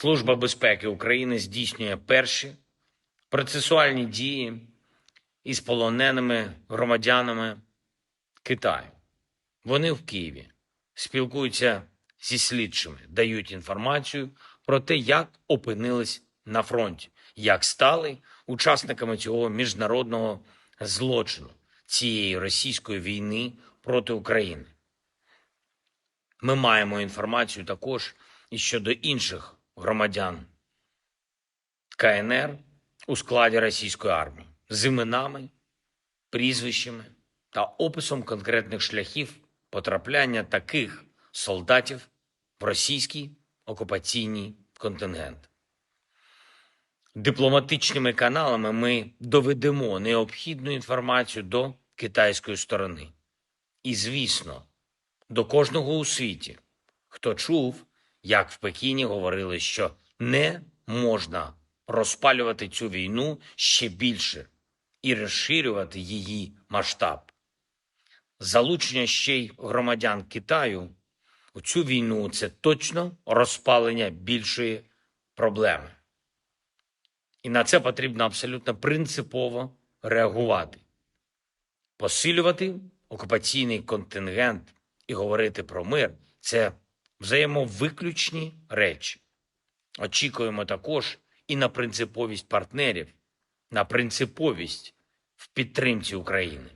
Служба безпеки України здійснює перші процесуальні дії із полоненими громадянами Китаю. Вони в Києві спілкуються зі слідчими, дають інформацію про те, як опинились на фронті, як стали учасниками цього міжнародного злочину, цієї російської війни проти України. Ми маємо інформацію також і щодо інших громадян КНР у складі російської армії з іменами, прізвищами та описом конкретних шляхів потрапляння таких солдатів в російський окупаційний контингент. Дипломатичними каналами ми доведемо необхідну інформацію до китайської сторони. І, звісно, до кожного у світі, хто чув, як в Пекіні говорили, що не можна розпалювати цю війну ще більше і розширювати її масштаб. Залучення ще й громадян Китаю у цю війну це точно розпалення більшої проблеми. І на це потрібно абсолютно принципово реагувати, посилювати окупаційний контингент і говорити про мир це взаємовиключні речі. Очікуємо також і на принциповість партнерів, на принциповість в підтримці України.